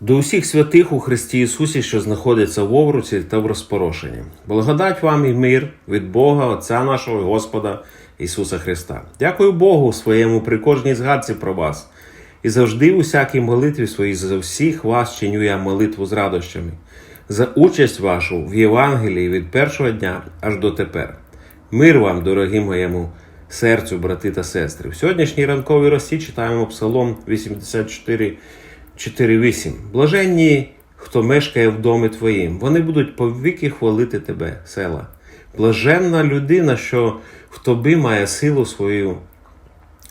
До усіх святих у Христі Ісусі, що знаходяться в Овруці та в розпорошенні. Благодать вам і мир від Бога, Отця нашого Господа Ісуса Христа. Дякую Богу своєму при кожній згадці про вас. І завжди у всякій молитві своїй за всіх вас чиню я молитву з радощами, за участь вашу в Євангелії від першого дня аж до тепер. Мир вам, дорогі моєму серцю, брати та сестри. В сьогоднішній ранковій росі читаємо Псалом 84, 4.8. Блаженні, хто мешкає в домі твоїм, вони будуть повіки хвалити тебе, села. Блаженна людина, що в тобі має силу свою.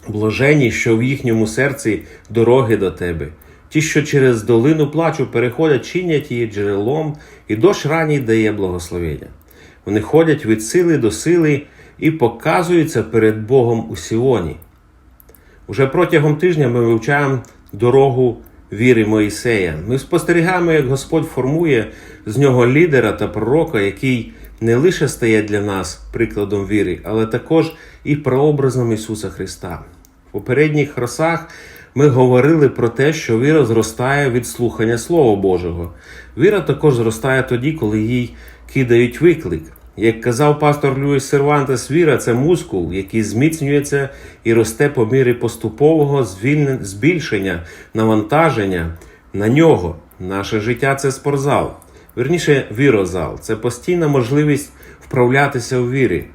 Блаженні, що в їхньому серці дороги до тебе. Ті, що через долину плачу переходять, чинять її джерелом, і дощ ранній дає благословення. Вони ходять від сили до сили і показуються перед Богом у Сіоні. Уже протягом тижня ми вивчаємо дорогу віри Моїсея. Ми спостерігаємо, як Господь формує з нього лідера та пророка, який не лише стає для нас прикладом віри, але також і прообразом Ісуса Христа. В попередніх росах ми говорили про те, що віра зростає від слухання Слова Божого. Віра також зростає тоді, коли їй кидають виклик. Як казав пастор Люїс Сервантес, віра це мускул, який зміцнюється і росте по мірі поступового збільшення навантаження на нього. Наше життя це спортзал. Верніше, вірозал це постійна можливість вправлятися у вірі.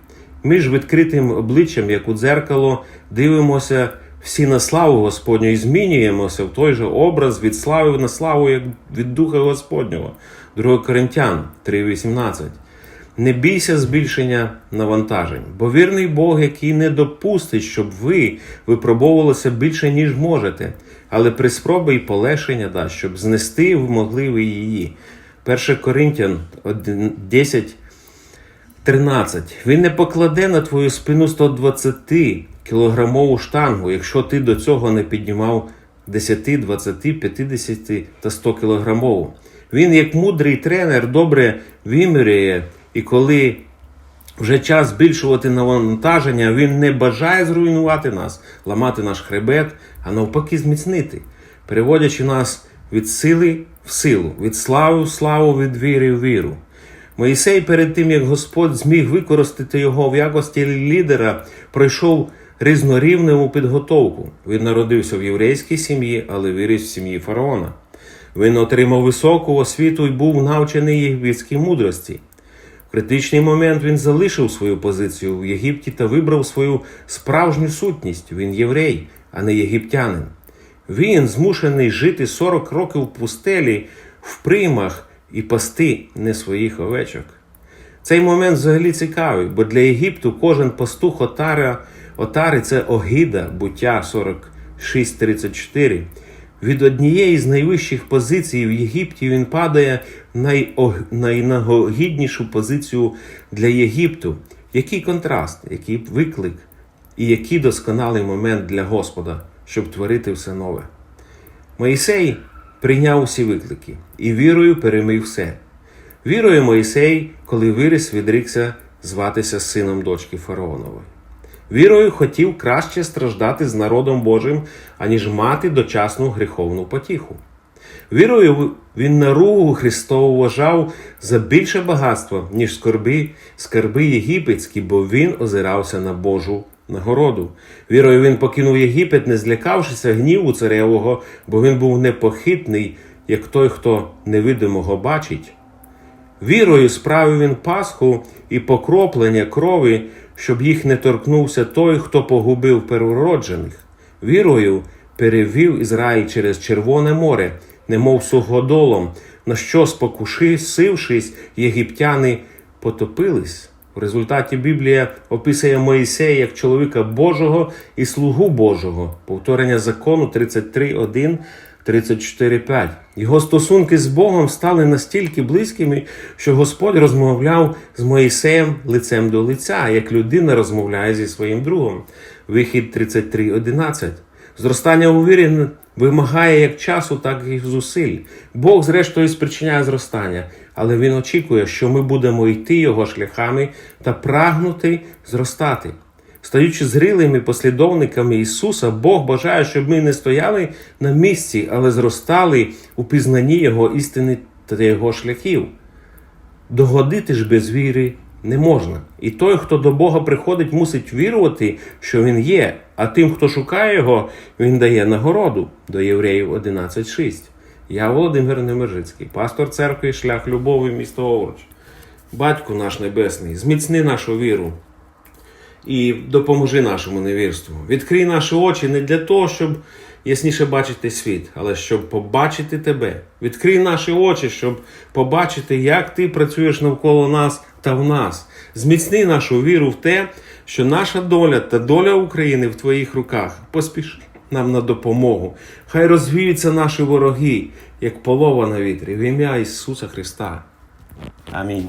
Ми ж відкритим обличчям, як у дзеркало, дивимося всі на славу Господню і змінюємося в той же образ від слави на славу, як від Духа Господнього. 2 Коринтян 3,18. Не бійся збільшення навантажень, бо вірний Бог, який не допустить, щоб ви випробовувалися більше, ніж можете, але при спробі й полегшення дасть, щоб знести могли ви її. 1 Коринтян 10, 13. Він не покладе на твою спину 120 кілограмову штангу, якщо ти до цього не піднімав 10, 20, 50 та 100 кілограмову. Він, як мудрий тренер, добре виміряє, і коли вже час збільшувати навантаження, він не бажає зруйнувати нас, ламати наш хребет, а навпаки, зміцнити, переводячи нас від сили в силу, від слави в славу, від віри в віру. Моїсей перед тим, як Господь зміг використати його в якості лідера, пройшов різнорівневу підготовку. Він народився в єврейській сім'ї, але виріс в сім'ї фараона. Він отримав високу освіту і був навчений єгипетській мудрості. Критичний момент він залишив свою позицію в Єгипті та вибрав свою справжню сутність. Він єврей, а не єгиптянин. Він змушений жити 40 років в пустелі в приймах і пасти не своїх овечок. Цей момент взагалі цікавий, бо для Єгипту кожен пастух отара, отари це огида, буття 46.34. Від однієї з найвищих позицій в Єгипті він падає. Найнагогіднішу позицію для Єгипту. Який контраст, який виклик і який досконалий момент для Господа, щоб творити все нове. Моїсей прийняв усі виклики і вірою перемив все. Вірою Моїсей, коли виріс, відрікся зватися сином дочки фараонової. Вірою хотів краще страждати з народом Божим, аніж мати дочасну гріховну потіху. Вірою він наругу Христову вважав за більше багатство, ніж скорби, скарби єгипетські, бо він озирався на Божу нагороду. Вірою він покинув Єгипет, не злякавшися гніву царевого, бо він був непохитний, як той, хто невидимого бачить. Вірою справив він Пасху і покроплення крові, щоб їх не торкнувся той, хто погубив первороджених. Вірою перевів Ізраїль через Червоне море, немов суходолом, на що, спокушившись, єгиптяни потопились. В результаті Біблія описує Моїсея як чоловіка Божого і слугу Божого. Повторення закону 33.1, 34.5. Його стосунки з Богом стали настільки близькими, що Господь розмовляв з Моїсеєм лицем до лиця, як людина розмовляє зі своїм другом. Вихід 33.11. Зростання у вірі вимагає як часу, так і зусиль. Бог, зрештою, спричиняє зростання, але Він очікує, що ми будемо йти його шляхами та прагнути зростати. Стаючи зрілими послідовниками Ісуса, Бог бажає, щоб ми не стояли на місці, але зростали у пізнанні Його істини та Його шляхів. Догодити ж без віри не можна. І той, хто до Бога приходить, мусить вірувати, що Він є, а тим, хто шукає Його, Він дає нагороду до Євреїв 11.6. Я Володимир Немержицький, пастор церкви Шлях Любові, місто Овруч. Батько наш Небесний, зміцни нашу віру і допоможи нашому невірству. Відкрий наші очі не для того, щоб ясніше бачити світ, але щоб побачити тебе. Відкрий наші очі, щоб побачити, як ти працюєш навколо нас та в нас. Зміцни нашу віру в те, що наша доля та доля України в твоїх руках. Поспіши нам на допомогу. Хай розвіються наші вороги, як полова на вітрі, в ім'я Ісуса Христа. Амінь.